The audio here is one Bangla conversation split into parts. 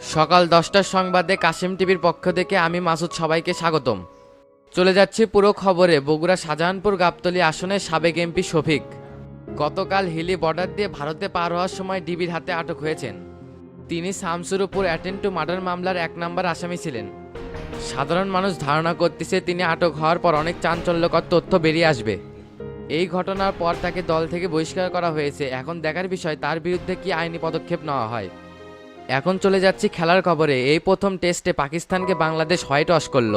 সকাল দশটার সংবাদে কাশিম টিভির পক্ষ থেকে আমি মাসুদ সবাইকে স্বাগতম। চলে যাচ্ছি পুরো খবরে। বগুড়া শাহজাহানপুর গাবতলী আসনের সাবেক এমপি শফিক। গতকাল হিলি বর্ডার দিয়ে ভারতে পার হওয়ার সময় ডিবির হাতে আটক হয়েছেন। তিনি শামসুরপুর অ্যাটেন্ড টু মার্ডার মামলার এক নম্বর আসামি ছিলেন। সাধারণ মানুষ ধারণা করতেছে তিনি আটক হওয়ার পর অনেক চাঞ্চল্যকর তথ্য বেরিয়ে আসবে। এই ঘটনার পর তাকে দল থেকে বহিষ্কার করা হয়েছে। এখন দেখার বিষয়, তার বিরুদ্ধে কি আইনি পদক্ষেপ নেওয়া হয়? এখন চলে যাচ্ছি খেলার খবরে। এই প্রথম টেস্টে পাকিস্তানকে বাংলাদেশ হোয়াইট ওয়াশ করল।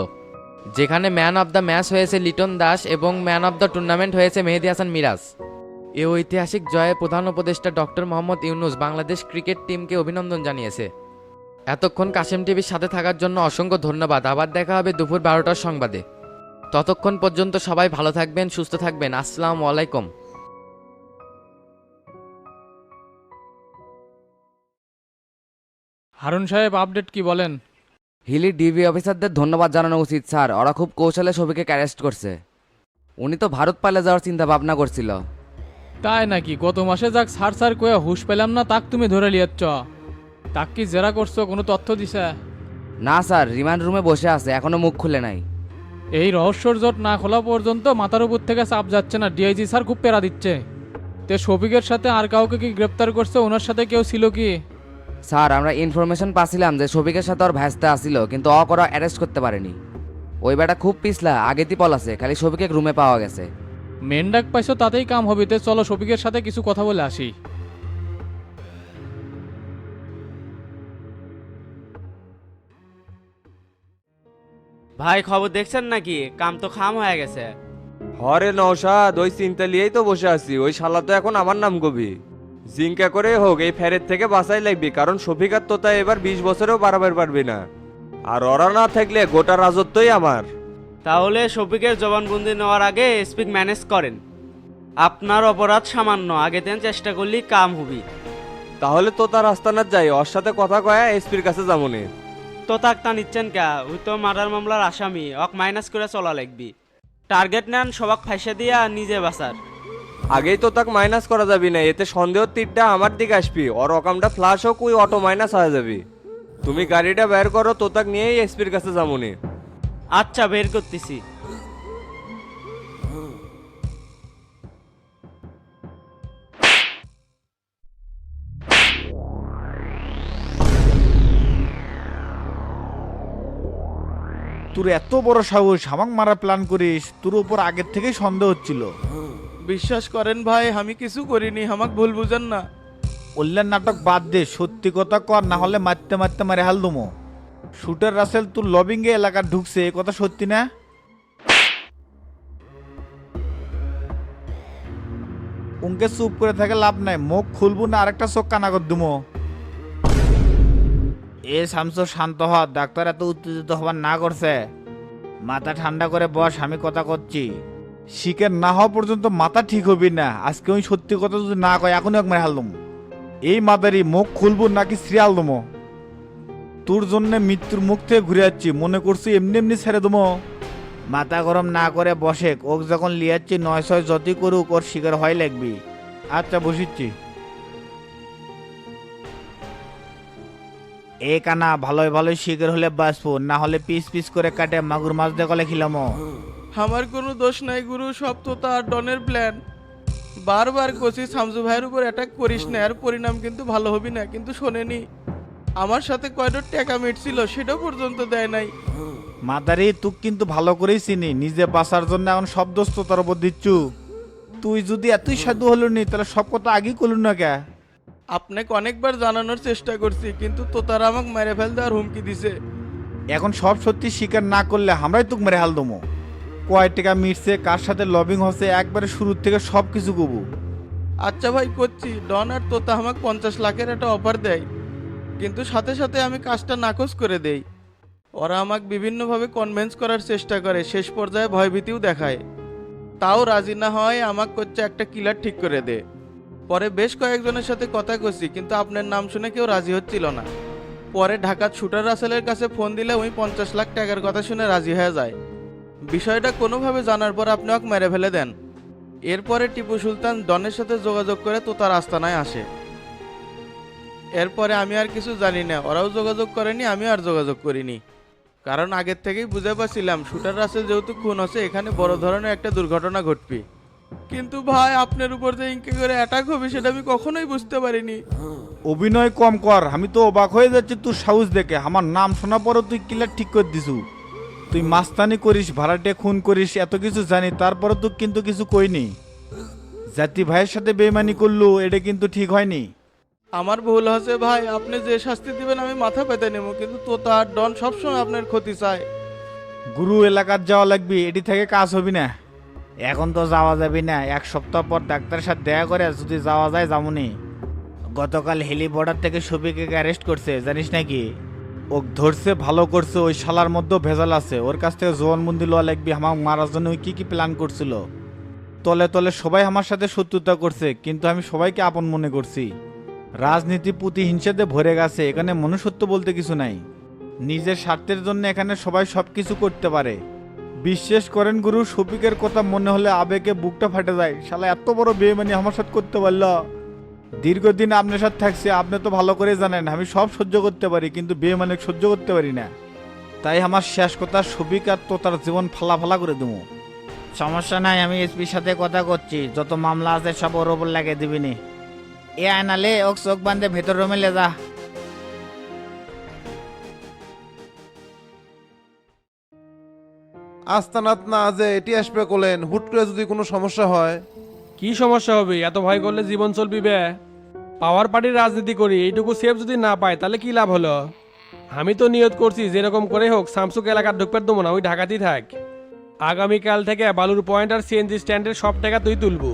যেখানে ম্যান অব দ্য ম্যাচ হয়েছে লিটন দাস এবং ম্যান অব দ্য টুর্নামেন্ট হয়েছে মেহেদি হাসান মিরাজ। এ ঐতিহাসিক জয়ে প্রধান উপদেষ্টা ডক্টর মোহাম্মদ ইউনুস বাংলাদেশ ক্রিকেট টিমকে অভিনন্দন জানিয়েছে। এতক্ষণ কাশিম টিভির সাথে থাকার জন্য অসংখ্য ধন্যবাদ। আবার দেখা হবে দুপুর বারোটার সংবাদে। ততক্ষণ পর্যন্ত সবাই ভালো থাকবেন, সুস্থ থাকবেন। আসসালামু আলাইকুম। হারুন সাহেব আপডেট কি বলেন? হিলি ডিবি অফিসারদের ধন্যবাদ জানানো উচিত স্যার। ওরা খুব কৌশলে ছবিকে অ্যারেস্ট করছে। উনি তো ভারত পালে যাওয়ার চিন্তা ভাবনা করছিল। তাই নাকি? গত মাসে যাক সার সার কয়ে হুশ পেলাম না তাক তুমি ধরে লিয়াচ্ছ তাক কি জেরা করছ কোনো তথ্য দিছে? না স্যার রিমান্ড রুমে বসে আছে এখনও মুখ খুলে নাই। এই রহস্যর জট না খোলা পর্যন্ত মাথার উপর থেকে চাপ যাচ্ছে না। ডিআইজি স্যার খুব পেরা দিচ্ছে। তে শফিকের সাথে আর কাউকে কি গ্রেপ্তার করছে ওনার সাথে কেউ ছিল কি? স্যার আমরা ইনফরমেশন পাচ্ছিলাম যে শফিকের সাথে ওর ভ্যাস্তা আসছিল কিন্তু অ করা অ্যারেস্ট করতে পারেনি। ওই বেটা খুব পিছলা আগেতি পল আছে খালি শফিকে রুমে পাওয়া গেছে। মেন ডাক পাইছো তাতেই কাম হবে তে চলো শফিকের সাথে কিছু কথা বলে আসি। ভাই খবর দেখছেন নাকি? কাম তো খাম হয়ে গেছে। হরে নৌসাদ ওই চিন্তা লিয়েই তো বসে আছি ওই শালা তো এখন আমার নাম কবি। জিঙ্কা করে হোক এই ফেরের থেকে বাঁচাই লাগবে কারণ শফিকার তোতা এবার বিশ বছরেও বাড়াবার পারবি না। আর ওরা না থাকলে গোটা রাজত্বই আমার। তাহলে শফিকের জবানবন্দি নেওয়ার আগে স্পিক ম্যানেজ করেন। আপনার অপরাধ সামান্য আগে তেন চেষ্টা করলেই কাম হবি। তাহলে তোতা রাস্তানার যাই ওর সাথে কথা কয়া এসপির কাছে যামনে তো তাক তা নিচ্ছেন কা? ওই তো মার্ডার মামলার আসামি অক মাইনাস করে চলা লাগবি। টার্গেট নেন সবাক ফাইসা দিয়া নিজে বাঁচার। আগেই তো তাক মাইনাস করা যাবি না এতে সন্দেহ তীরটা আমার দিকে আসবি ওর অকামটা ফ্লাশ হোক ওই অটো মাইনাস হয়ে যাবি। তুমি গাড়িটা বের করো তো তাক নিয়েই এসপির কাছে যামনি। আচ্ছা বের করতেছি। তোর এত বড় সাহস হামাক মারা প্ল্যান করিস তোর উপর আগের থেকেই সন্দেহ হচ্ছিল। বিশ্বাস করেন ভাই, আমি কিছু করিনি, আমাকে ভুল বুঝেন না। অল্যাণ নাটক বাদ দে, সত্যি কথা কর, না হলে মারতে মারতে মারে হাল দুমো। শুটার রাসেল, তোর লবিংয়ে এলাকা ঢুকছে, এ কথা সত্যি না? উনকে চুপ করে থাকে লাভ নাই, মুখ খুলবো না, আরেকটা চোখ কানাগর দুমো। এ শামসু, শান্ত হ, ডাক্তার এত উত্তেজিত হবার না করছে। মাথা ঠান্ডা করে বস, আমি কথা করছি শিকার না হওয়া পর্যন্ত মাথা ঠিক হবি না। আজকে ওই সত্যি কথা যদি না কয়, এখনই একবার হালদম এই মাদারি মুখ খুলবো নাকি শ্রিয়াল দমো? তোর জন্য মৃত্যুর মুখ থেকে ঘুরে যাচ্ছি মনে করছি এমনি এমনি ছেড়ে দমো। মাথা গরম না করে বসে ওক যখন লিয়াচ্ছি নয় ছয় যতই করুক, ওর শিকার হয় লাগবি। আচ্ছা বসিচ্ছি। এ কানা ভালোই ভালোই শিকার হলে বাঁচবো, না হলে পিস পিস করে কাটে মাগুর মাছ দেখলে খিলামো। আমার কোনো দোষ নাই গুরু সব তো তার ডনের প্ল্যান বারবার কষি শামসু ভাইয়ের উপর অ্যাটাক করিস না আর পরিণাম কিন্তু ভালো হবি না কিন্তু শোনেনি। আমার সাথে কয়টা টাকা মিটছিল সেটা পর্যন্ত দেয় নাই। মাদারি তুই কিন্তু ভালো করেই চিনি নিজে বাঁচার জন্য এখন সব দোষ তো তার উপর দিচ্ছু। তুই যদি এতই সাধু হলো নি তাহলে সব কথা আগেই করলু না কে? আপনাকে অনেকবার জানানোর চেষ্টা করছি কিন্তু তো তারা আমাকে মেরে ফেল দেওয়ার হুমকি দিছে। এখন সব সত্যি স্বীকার না করলে আমরাই তুক মেরে হাল দমো। কয় টাকা মিটছে, কার সাথে লবিং হচ্ছে, একবারে শুরুর থেকে সব কিছু কবু আচ্ছা ভাই, করছি। ডন আর তোতা আমাকে পঞ্চাশ লাখের একটা অফার দেয়। কিন্তু সাথে সাথে আমি কাজটা নাকচ করে দেই। ওরা আমাকে বিভিন্নভাবে কনভিন্স করার চেষ্টা করে, শেষ পর্যায়ে ভয়ভীতিও দেখায়। তাও রাজি না হয় আমাকে করছে একটা কিলার ঠিক করে দে। পরে বেশ কয়েকজনের সাথে কথা করছি, কিন্তু আপনার নাম শুনে কেউ রাজি হচ্ছিল না। পরে ঢাকার শুটার রাসেলের কাছে ফোন দিলে ওই পঞ্চাশ লাখ টাকার কথা শুনে রাজি হয়ে যায়। বিষয়টা কোনোভাবে জানার পর আপনি ওকে মেরে ফেলে দেন। এরপরে টিপু সুলতান ডনের সাথে যোগাযোগ করে তো তার আস্তানায় আসে। এরপরে আমি আর কিছু জানি না, ওরাও যোগাযোগ করেনি আমি আর যোগাযোগ করিনি। কারণ আগের থেকেই বুঝে পাচ্ছিলাম শুটার রাসেল যেহেতু খুন আছে এখানে বড় ধরনের একটা দুর্ঘটনা ঘটবে। কিন্তু ভাই, আপনার উপর যে ইনকে করে অ্যাটাক হবে, সেটা আমি কখনোই বুঝতে পারিনি। অভিনয় কম কর, আমি তো অবাক হয়ে যাচ্ছি তোর সাহস দেখে। আমার নাম শোনা পরও তুই কিলার ঠিক করে দিছু। তুই মাস্তানি করিস ভাড়াটে খুন করিস এত কিছু জানি তারপরে তো কিন্তু কিছু কইনি। জাতি ভাইয়ের সাথে বেইমানি করলু এটা কিন্তু ঠিক হয়নি। আমার ভুল হয়েছে ভাই আপনি যে শাস্তি দিবেন আমি মাথা পেতে নেব কিন্তু তো তার ডন সবসময় আপনার ক্ষতি চায়। গুরু এলাকার যাওয়া লাগবে এটি থেকে কাজ হবি না। এখন তো যাওয়া যাবে না এক সপ্তাহ পর ডাক্তারের সাথে দেখা করে যদি যাওয়া যায় যামুনি। গতকাল হেলি বর্ডার থেকে সবিকে অ্যারেস্ট করছে জানিস নাকি? ও ধরছে, ভালো করছে, ওই শালার মধ্যেও ভেজাল আছে। ওর কাছ থেকে জবানবন্দি লওয়া লাগবে আমার মারার জন্য ওই কি কি প্ল্যান করছিল? তলে তলে সবাই আমার সাথে শত্রুতা করছে, কিন্তু আমি সবাইকে আপন মনে করছি। রাজনীতি প্রতিহিংসাতে ভরে গেছে, এখানে মনুষ্যত্ব বলতে কিছু নাই। নিজের স্বার্থের জন্য এখানে সবাই সব কিছু করতে পারে। বিশ্বাস করেন গুরু, শফিকের কথা মনে হলে আবেগে বুকটা ফাটে যায়। শালা, এত বড় বেমানি আমার সাথে করতে পারল। দীর্ঘদিন আপনার সাথে থাকছি আপনি তো ভালো করে জানেন আমি সব সহ্য করতে পারি কিন্তু বেমানি সহ্য করতে পারি না। তাই আমার শেষ কথা শফিক আর তো তার জীবন ফালা ফালা করে দেবো। সমস্যা নাই আমি এসপির সাথে কথা করছি যত মামলা আছে সব ওর ওপর লাগিয়ে দিবিনি এ আয়নালে ওক চোখ বান্ধে ভেতর রুমে লে যা। আস্তানাত না যে এটি আসবে কোলেন হুট করে যদি কোনো সমস্যা হয়। কি সমস্যা হবে? এত ভয় করলে জীবন চলবি বে। পাওয়ার পার্টির রাজনীতি করি, এইটুকু সেফ যদি না পাই, তাহলে কি লাভ হলো? আমি তো নিয়ত করছি, যেরকম করে হোক সামসুক এলাকার ঢুকতে দেবো না, ওই ঢাকাতেই থাক। আগামীকাল থেকে বালুর পয়েন্ট আর সিএনজি স্ট্যান্ডের সব টাকা তুই তুলবো।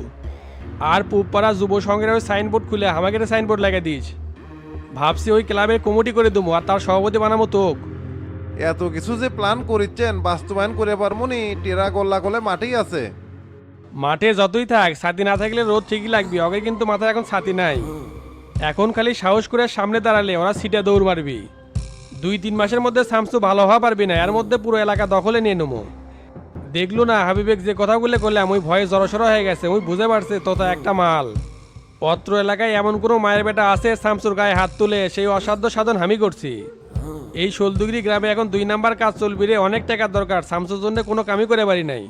আর পুবপাড়া যুব সংঘের ওই সাইনবোর্ড খুলে আমাকে সাইনবোর্ড লাগিয়ে দিস। ভাবছি ওই ক্লাবের কমিটি করে দেবো, আর তার সভাপতি বানাবো তোক। এত কিছু যে প্ল্যান করিচ্ছেন, বাস্তবায়ন করে পারমনি টেরা গোল্লা কোলে মাঠেই আছে। মাঠে যতই থাক, ছাতি না থাকলে রোদ ঠিকই লাগবে, ওকে কিন্তু মাথায় এখন ছাতি নাই। এখন খালি সাহস করে সামনে দাঁড়ালে, ওরা সিটে দৌড় মারবি। দুই, তিন মাসের মধ্যে সামসু ভালো হওয়া পারবি না, এর মধ্যে পুরো এলাকা দখলে নিয়ে নেব। দেখল না, হাবিবেক যে কথাগুলো করলাম, ওই ভয়ে জড়সড় হয়ে গেছে, ওই বুঝে পারছে তোতা একটা মাল। পত্র এলাকায় এমন কোনো মায়ের বেটা আছে শামসুর গায়ে হাত তুলে, সেই অসাধ্য সাধন আমি করছি। এই শোলদুগরি গ্রামে এখন দুই নাম্বার কাজ চলবি রে, অনেক টাকার দরকার শামসুর জন্য কোনো কামই করে পারি নাই।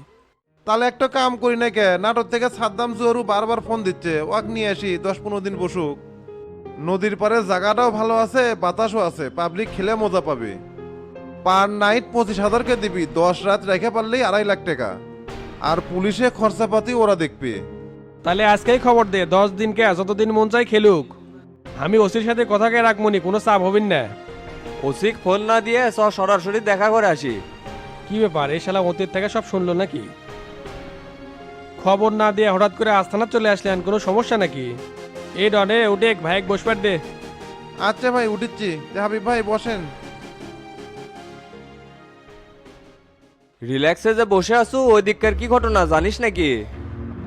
তাহলে একটা কাম করি না কে? নাটোর থেকে সাদ্দাম জুয়ারু বারবার ফোন দিচ্ছে। ওয়াক নিয়ে আসি দশ পনেরো দিন বসুক। নদীর পারে জায়গাটাও ভালো আছে বাতাসও আছে পাবলিক খেলে মজা পাবে। পার নাইট পঁচিশ হাজারকে দিবি দশ রাত রেখে পারলেই আড়াই লাখ টাকা। আর পুলিশে খরচাপাতি ওরা দেখবে। তাহলে আজকেই খবর দে দশ দিনকে যতদিন মন চাই খেলুক। আমি ওসির সাথে কথা কে রাখবনি কোনো চাপ হবেন না। ওসিক ফোন না দিয়ে স সরাসরি দেখা করে আসি। কি ব্যাপার এই শালা অতীত থেকে সব শুনলো নাকি? খবর না দিয়ে হঠাৎ করে আস্থানা চলে আসলেন কোনো সমস্যা নাকি? এই ডনে উঠে ভাইক বসবার দে। আচ্ছা ভাই উঠিচ্ছি যে হাবিব ভাই বসেন। রিল্যাক্সে যে বসে আছো ওই দিককার কি ঘটনা জানিস নাকি?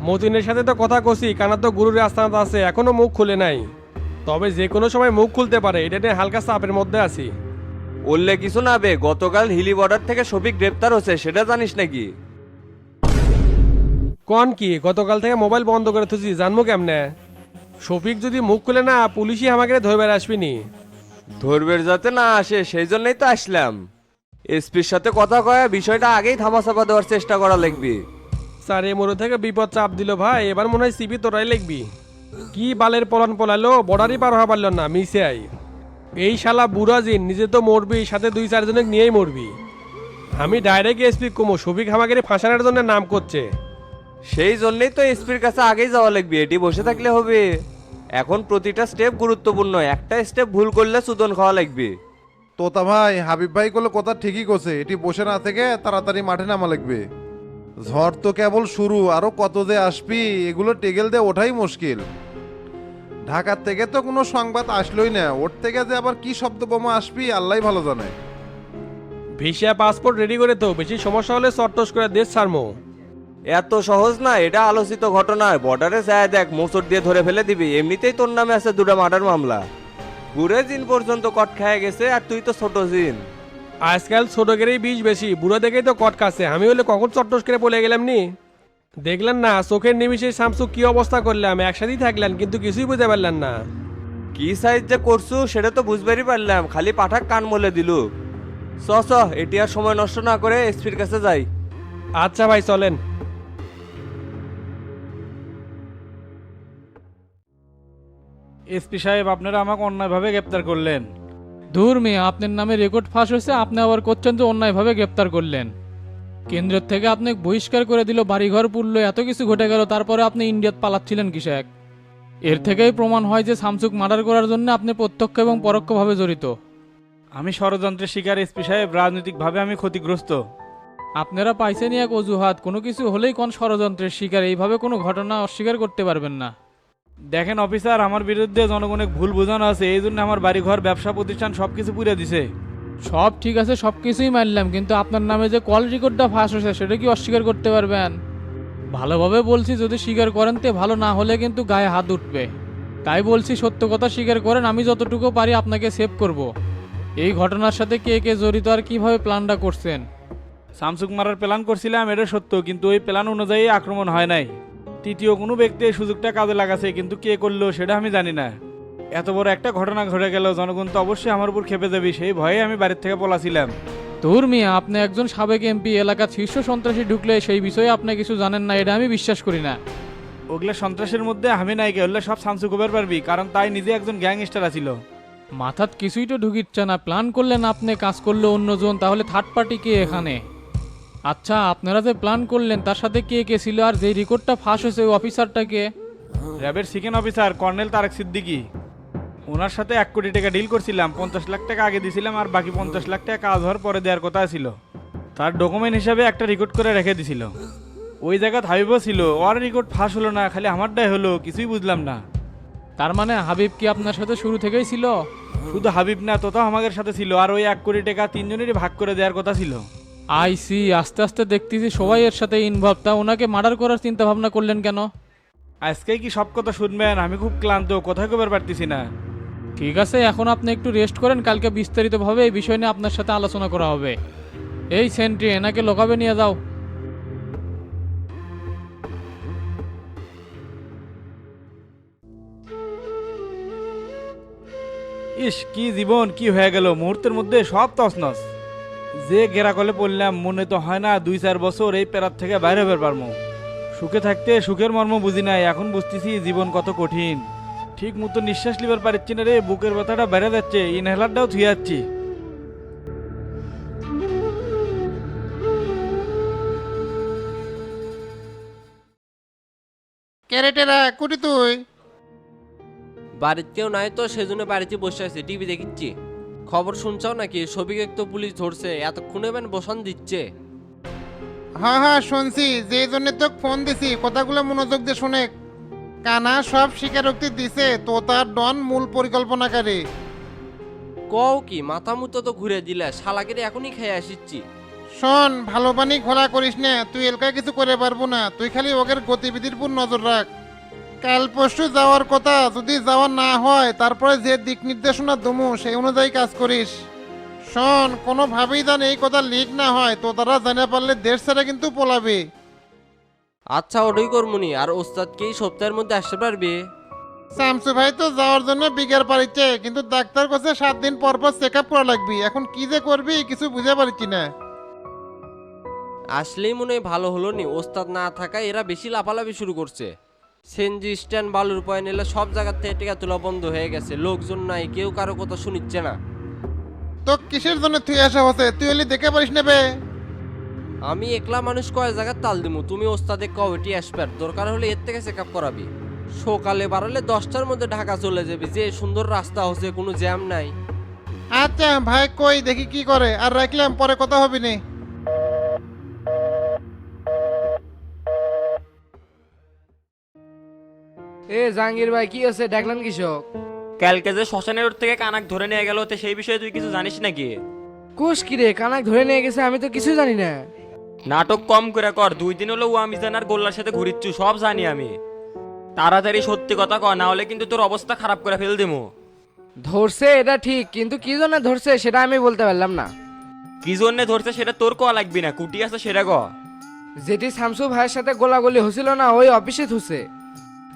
মতিনের সাথে তো কথা কছি কানা তো গুরুর আস্থানাতে আছে এখনও মুখ খুলে নাই। তবে যে কোনো সময় মুখ খুলতে পারে এটা নিয়ে হালকা চাপের মধ্যে আছি। বললে কিছু না বে গতকাল হিলি বর্ডার থেকে শফিক গ্রেপ্তার হচ্ছে সেটা জানিস নাকি? কন কি? গতকাল থেকে মোবাইল বন্ধ করে থুছি জানব কেমনে? শফিক যদি মুখ খুলে না পুলিশই আমাকে ধরে বেড়ে আসবিনি ধরবের যাতে না আসে সেই জন্যই তো আসলাম। এসপির সাথে কথা কয়ে বিষয়টা আগেই থামাচাপা দেওয়ার চেষ্টা করা লাগবে। স্যার এ মোড় থেকে বিপদ চাপ দিল ভাই এবার মনে হয় সিবি তোরাই লিখবি কি বালের পলান পলালো বর্ডারই পার হওয়া পারল না মিসে আই। এই শালা বুড়া জিন নিজে তো মরবি সাথে দুই চারজনের নিয়েই মরবি। আমি ডাইরেক্ট এসপি কমো শফিক হামাগের ফাঁসানোর জন্য নাম করছে। সেই জন্যই তো এসপির কাছে আগেই যাওয়া লাগবে এটি বসে থাকলে হবে। এখন প্রতিটা স্টেপ গুরুত্বপূর্ণ একটা স্টেপ ভুল করলে সুদন খাওয়া লাগবে। তোতা ভাই হাবিব ভাই করলে কথা ঠিকই করছে এটি বসে না থেকে তাড়াতাড়ি মাঠে নামা লাগবে। ঝড় তো কেবল শুরু আরও কত যে আসবি এগুলো টেগেল দিয়ে ওঠাই মুশকিল। ঢাকার থেকে তো কোনো সংবাদ আসলোই না ওর থেকে যে আবার কি শব্দ বোমা আসবি আল্লাহ ভালো জানে। ভিসা পাসপোর্ট রেডি করে তো বেশি সমস্যা হলে চট্টস করে দেশ ছাড়মো। এত সহজ না এটা আলোচিত ঘটনা। বর্ডারে যায় দেখ মোচড় দিয়ে ধরে ফেলে দিবি। এমনিতেই তোর নামে আছে দুটা মার্ডার মামলা। বুড়ে দিন পর্যন্ত কট খায় গেছে আর তুই তো ছোট জিন। আজকাল ছোট গেরেই বিষ বেশি বুড়ো দেখেই তো কট কাছে আমি হলে কখন চট্টস করে বলে গেলাম নি? দেখলেন না চোখের নিমিষে শামসু কি অবস্থা করলাম একসাথেই থাকলেন কিন্তু কিছুই বুঝতে পারলেন না। কি সাইজ যে করছু সেটা তো বুঝবারই পারলাম। খালি পাঠাক কান মলে দিল। চ চ এটি আর সময় নষ্ট না করে এসপির কাছে যাই। আচ্ছা ভাই চলেন। এসপি সাহেব আপনারা আমাকে অন্যায়ভাবে গ্রেপ্তার করলেন। দূর মেয়ে আপনার নামে রেকর্ড ফাঁস হয়েছে আপনি আবার করছেন যে অন্যায়ভাবে গ্রেপ্তার করলেন। কেন্দ্রের থেকে আপনি বহিষ্কার করে দিল বাড়িঘর পুড়লো এত কিছু ঘটে গেল তারপরে আপনি ইন্ডিয়াত পালাচ্ছিলেন কিসেক এর থেকেই প্রমাণ হয় যে সামসুক মার্ডার করার জন্য আপনি প্রত্যক্ষ এবং পরোক্ষভাবে জড়িত। আমি ষড়যন্ত্রের শিকার এসপি সাহেব রাজনৈতিকভাবে আমি ক্ষতিগ্রস্ত। আপনারা পাইছেন এক অজুহাত কোনো কিছু হলেই কোন ষড়যন্ত্রের শিকার এইভাবে কোনো ঘটনা অস্বীকার করতে পারবেন না। দেখেন অফিসার আমার বিরুদ্ধে জনগণের ভুল বোঝানো আছে এই জন্য আমার বাড়িঘর ব্যবসা প্রতিষ্ঠান সব কিছু পুড়ে দিছে। সব ঠিক আছে সব কিছুই মানলাম কিন্তু আপনার নামে যে কল রেকর্ডটা ফাঁস হয়েছে সেটা কি অস্বীকার করতে পারবেন? ভালোভাবে বলছি যদি স্বীকার করেন তে ভালো না হলে কিন্তু গায়ে হাত উঠবে। তাই বলছি সত্য কথা স্বীকার করেন আমি যতটুকু পারি আপনাকে সেভ করব। এই ঘটনার সাথে কে কে জড়িত আর কীভাবে প্ল্যানটা করছেন? সামসুক মারার প্ল্যান করছিলাম এটা সত্য কিন্তু ওই প্ল্যান অনুযায়ী আক্রমণ হয় নাই। তৃতীয় কোনো ব্যক্তি এই সুযোগটা কাজে লাগাছে কিন্তু কে করল সেটা আমি জানি না। এত বড় একটা ঘটনা ঘটে গেল জনগণ তো অবশ্যই আমার উপর খেপে যাবে সেই ভয়ে আমি বাড়ির থেকে পলাছিলাম। তোর মিয়া আপনি একজন সাবেক এমপি এলাকার শীর্ষ সন্ত্রাসী ঢুকলে সেই বিষয়ে আপনি কিছু জানেন না এটা আমি বিশ্বাস করি না। ওগুলা সন্ত্রাসের মধ্যে আমি নাই গে ওগুলা সব সামসু কবার পারবি কারণ তাই নিজে একজন গ্যাংস্টার আছিল। মাথাত কিছুই তো ঢুকিচ্ছে না প্ল্যান করলেন আপনি কাজ করলে অন্যজন তাহলে থার্ড পার্টি কে এখানে? আচ্ছা আপনারা যে প্ল্যান করলেন তার সাথে কে কে ছিল আর যে রেকর্ডটা ফাঁস হয়েছে ওই অফিসারটাকে র্যাবের second officer colonel Tarek Siddiqui. ওনার সাথে এক কোটি টাকা ডিল করছিলাম পঞ্চাশ লাখ টাকা আগে দিছিলাম আর বাকি পঞ্চাশ লাখ টাকা কাজ হওয়ার পরে দেওয়ার কথা ছিল। তার ডকুমেন্ট হিসাবে একটা রেকর্ড করে রেখে দিছিল। ওই জায়গায় হাবিবও ছিল ওর রেকর্ড ফাঁস হলো না খালি আমারটাই হলো কিছুই বুঝলাম না। তার মানে হাবিব কি আপনার সাথে শুরু থেকেই ছিল? শুধু হাবিব না তোতাও আমাদের সাথে ছিল আর ওই এক কোটি টাকা তিনজনেরই ভাগ করে দেওয়ার কথা ছিল। আই সি আস্তে আস্তে দেখতেছি সবাই এর সাথে ইনভলভ তা ওনাকে মার্ডার করার চিন্তা ভাবনা করলেন কেন? আজকে কি সব কথা শুনবেন? আমি খুব ক্লান্ত কোথায় কবার পারতেছি না। ঠিক আছে এখন আপনি একটু রেস্ট করেন কালকে বিস্তারিতভাবে এই বিষয় নিয়ে আপনার সাথে আলোচনা করা হবে। এই সেন্ট্রি এনাকে লোকাবে নিয়ে যাও। ইস কি জীবন কি হয়ে গেল? মুহূর্তের মধ্যে সব তছনছ। যে গেরা কলে পড়লাম মনে তো হয় না দুই চার বছর এই পেরার থেকে বাইরে বের পারব সুখে থাকতে সুখের মর্ম বুঝি নাই এখন বুঝতেছি জীবন কত কঠিন। ঠিক মতো নিঃশ্বাস লিবার পারছি না রে বুকের ব্যথাটা বেড়ে যাচ্ছে ইনহেলারটাও থুয়ে যাচ্ছি। ক্যারেটেরা কুটি তুই? বাড়িতে কেউ নাই তো সেজন্য বাড়িতে বসে আছে টিভি দেখিচ্ছি। খবর শুনছাও নাকি? সবিকে তো পুলিশ ধরছে। এতক্ষণে মানে বসান দিচ্ছে। হ্যাঁ হ্যাঁ শুনছি। যে জন্য তো ফোন দিছি কথাগুলো মনোযোগ দিয়ে শুনে। কানা সব স্বীকারোক্তি দিছে তো তার ডন মূল পরিকল্পনাকারী। কও কি মাথা মুতো তো ঘুরে দিলে শালাকে এখনই খেয়ে আসিচ্ছি। শোন ভালো পানি খোলা করিস না তুই এলকা কিছু করে পারব না। তুই খালি ওদের গতিবিধির উপর নজর রাখ। কাল পরশু যাওয়ার কথা যদি যাওয়া না হয় তারপরে যে দিক নির্দেশনা দমু সেই অনুযায়ী কাজ করিস। শোন কোনোভাবেই যেন এই কথা লিক না হয় তো তারা জানা পারলে দেশ ছেড়ে কিন্তু পলাবে। আচ্ছা ওটাই করমুনি আর ওস্তাদকে এই সপ্তাহের মধ্যে আসতে পারবে? শামসু ভাই তো যাওয়ার জন্য বিঘের পারিচ্ছে কিন্তু ডাক্তার কাছে সাত দিন পর পর চেক আপ করা লাগবে এখন কি যে করবি কিছু বুঝে পারছি না। আসলেই মনে হয় ভালো হলো নি ওস্তাদ না থাকায় এরা বেশি লাফালাফি শুরু করছে। সেনজি স্ট্যান্ড বালুর পয়েন্ট এলে সব জায়গার থেকে টিকা তোলা বন্ধ হয়ে গেছে। লোকজন নাই কেউ কারও কথা শুনিচ্ছে না। তো কিসের জন্য তুই আসা হচ্ছে? তুই হলে দেখে পারিস নেবে আমি একলা মানুষ কয় জায়গার তাল দিমু? তুমি ওস্তাদে কবেটি আসবার দরকার হলে এর থেকে চেক আপ করাবি। সকালে বাড়ালে দশটার মধ্যে ঢাকা চলে যাবি। যে সুন্দর রাস্তা হচ্ছে কোনো জ্যাম নাই। আচ্ছা ভাই কই দেখি কি করে। আর রাখলাম পরে কথা হবে নি। এ জাহাঙ্গীর ভাই কি আছে দেখলেন কৃষক? কালকে যে শ্মশানের ওর থেকে কানাক ধরে নিয়ে গেল তো সেই বিষয়ে তুই কিছু জানিস নাকি? কুশ কিরে কানাক ধরে নিয়ে গেছে আমি তো কিছু জানি না। নাটক কম করে কর দুই দিন হলো ও আমি জানার গোল্লার সাথে ঘুরিচ্ছু সব জানি আমি। তাড়াতাড়ি সত্যি কথা কর না হলে কিন্তু তোর অবস্থা খারাপ করে ফেল দিমু। ধরছে এটা ঠিক কিন্তু কি জন্য ধরছে সেটা আমি বলতে পারলাম না। কি জন্য ধরছে সেটা তোর কয়া লাগবি না কুটি আছে সেটা ক। যেটি শামসু ভাইয়ের সাথে গোলাগুলি হয়েছিল না ওই অফিসে থুছে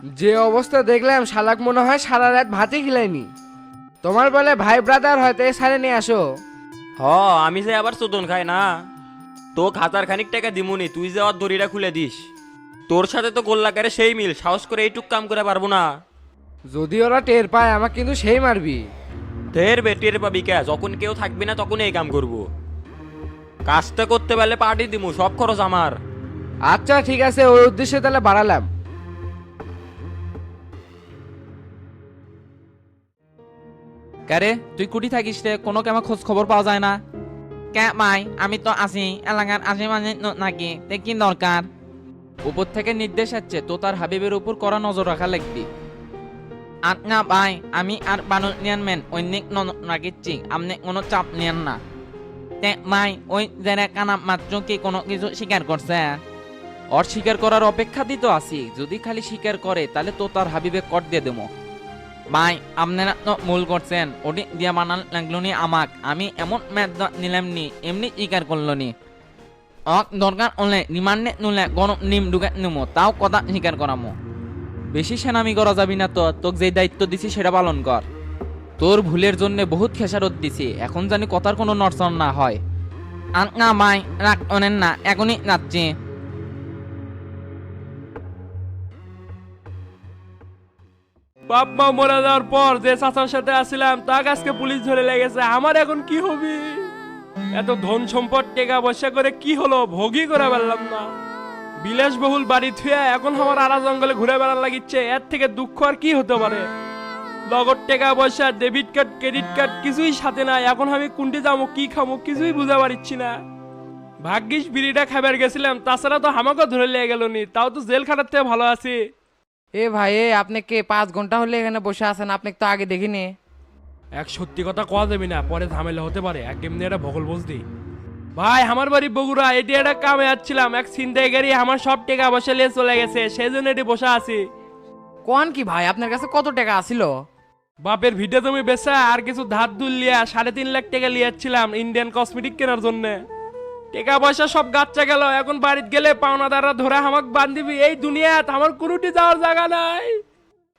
যে অবস্থা দেখলাম শালাক মনে হয় সারা রাত ভাতই খিলাইনি তোমার বলে ভাই ব্রাদার হয়তো এ সারে নিয়ে আসো। হ আমি যে আবার চোদন খাই না। তো হাজার খানিক টাকা দিমুনি তুই যে ওর দড়িটা খুলে দিস। তোর সাথে তো গোল্লাকারে সেই মিল সাহস করে এইটুক কাম করে পারব না। যদি ওরা টের পায় আমাকে কিন্তু সেই মারবি। ঢের বেটির পাবি কে? যখন কেউ থাকবি না তখন এই কাম করব। কাজটা করতে পারলে পার্টি দিমু সব খরচ আমার। আচ্ছা ঠিক আছে ওই উদ্দেশ্যে তাহলে বাড়ালাম। কারে, তুই কুটি থাকিস রে, কোনো কেমন খোঁজ খবর পাওয়া যায় না। কে, মাই, আমি তো আছি এলাকার আশেপাশে ন- নাকি তে কি দরকার উপর থেকে নির্দেশ আছে, তো তার হাবিবের উপর করা নজর রাখা লাগবে। আর না ভাই আমি আর বানর নিয়ান মেন অনেক রাখিচ্ছি আপনি কোনো চাপ নিয়েন না। তে, মাই ওই যারা কানা মাত্র কি কোনো কিছু স্বীকার করছে ওর স্বীকার করার অপেক্ষা দিত আছি, যদি খালি স্বীকার করে তাহলে তো তার হাবিবে কট দিয়ে দেবো ভাই, আপনারা তো ভুল করছেন। ওটি দিয়া বানাল লাগল নি আমাক। আমি এমন ম্যাচ নিলাম নি, এমনি স্বীকার করল নি। অক, দরকার হলে রিমান্ডে নুলে গরম নিম ঢুকে নিমো, তাও কথা স্বীকার করামো। বেশি সেনামি করা যাবি না তো, তোকে যে দায়িত্ব দিছি সেটা পালন কর। তোর ভুলের জন্য বহুত খেসারত দিছি, এখন জানি কথার কোনো নড়চড় না হয়। না ভাই রাখ অনেন না, এখনই রাখছি। বাপ মা মরে যাওয়ার পর যে চাচার সাথে আসছিলাম তার আজকে পুলিশ ধরে লেগেছে আমার এখন কি হবে? এত ধন সম্পদ, টেকা পয়সা করে কি হলো? ভোগই করে পারলাম না। বিলাসবহুল বাড়ি থুয়ে এখন আমার আড়া জঙ্গলে ঘুরে বেড়ার লাগিচ্ছে। এর থেকে দুঃখ আর কি হতে পারে? নগদ টাকা পয়সা ডেবিট কার্ড ক্রেডিট কার্ড কিছুই সাথে নাই। এখন আমি কোনটি যাব, কি খামো কিছুই বুঝা পারছি না। ভাগ্যিস বিড়িটা খাবার গেছিলাম, তাছাড়া তো আমাকেও ধরে লেগে গেল নি তাও তো জেল খাটার থেকে ভালো আছি। এ ভাই এ আপনি কে? পাঁচ ঘণ্টা হলে এখানে বসে আছেন আপনি তো আগে দেখিনি। এক সত্যি কথা কওয়া যাবি না পরে ঝামেলা হতে পারে এক এমনি একটা ভগল বুঝদি ভাই আমার বাড়ি বগুড়া এটি একটা কামে যাচ্ছিলাম এক ছিনতাই গাড়ি আমার সব টাকা বসে নিয়ে চলে গেছে সেই জন্য এটি বসে আছি। কোন কি ভাই আপনার কাছে কত টাকা আছিল? বাপের ভিডিও তুমি বেচা আর কিছু ধার দুল লিয়া সাড়ে তিন লাখ টাকা লিয়াচ্ছিলাম ইন্ডিয়ান কসমেটিক কেনার জন্য। টাকা পয়সা সব গাচ্চা গেল এখন বাড়িতে গেলে পাওনা পাওনাদাররা ধরে আমাক বান্ধিবি। এই দুনিয়াত আমার কোনোটি যাওয়ার জায়গা নাই।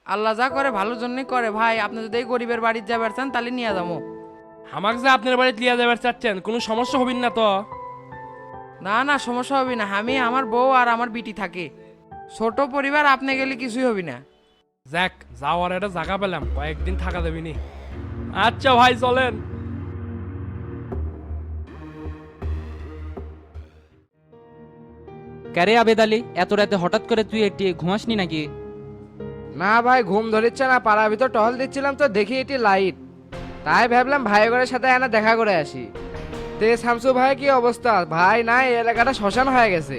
আল্লাহ যা করে ভালোর জন্যই করে ভাই আপনি যদি এই গরিবের বাড়িতে যাবার চান তাহলে নিয়ে যাব। আমাক যে আপনার বাড়িতে লিয়া যাবার চাচ্ছেন কোনো সমস্যা হবিন না তো? না না সমস্যা হবে না। আমি আমার বউ আর আমার বিটি থাকে। ছোট পরিবার আপনি গেলে কিছুই হবে না। যাক যাওয়ার একটা জায়গা পেলাম কয়েকদিন থাকা দেবি নি আচ্ছা ভাই চলেন। ক্যারে আবেদ আলী এত রাতে হঠাৎ করে তুই এটি ঘুমাসনি নাকি? না ভাই ঘুম ধরেছে না পাড়ার ভিতর টহল দিচ্ছিলাম তো দেখি এটি লাইট। তাই ভাবলাম ভাই ঘরের সাথে এনা দেখা করে আসি। তে শামসু ভাই কি অবস্থা? ভাই নাই এই এলাকাটা শ্মশান হয়ে গেছে।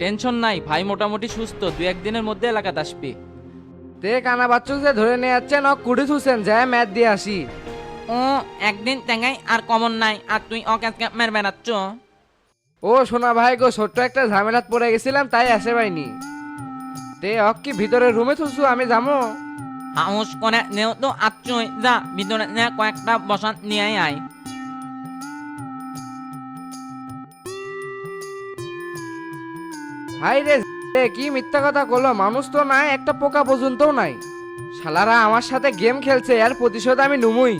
টেনশন নাই ভাই মোটামুটি সুস্থ দু একদিনের মধ্যে এলাকাতে আসবে। তে কানা বাচ্চু যে ধরে নিয়ে যাচ্ছেন ও কুড়ি থুসেন যায় ম্যাচ দিয়ে আসি। ও একদিন তেঙ্গাই আর কমন নাই আর তুই অকাজকে মের বেড়াচ্ছ ও সোনা ভাই গো ছোট্ট একটা ঝামেলাত পড়ে গেছিলাম তাই আসে পাইনি। তে অক কি ভিতরে রুমে থুসু আমি যাব হাউস করে নেও তো আচ্ছই যা ভিতরে নে কয়েকটা বসান নিয়ে আয়। হাই রে এ কি মিথ্যা কথা করল মানুষ তো নাই একটা পোকা পর্যন্তও নাই। শালারা আমার সাথে গেম খেলছে আর প্রতিশোধ আমি নুমুই।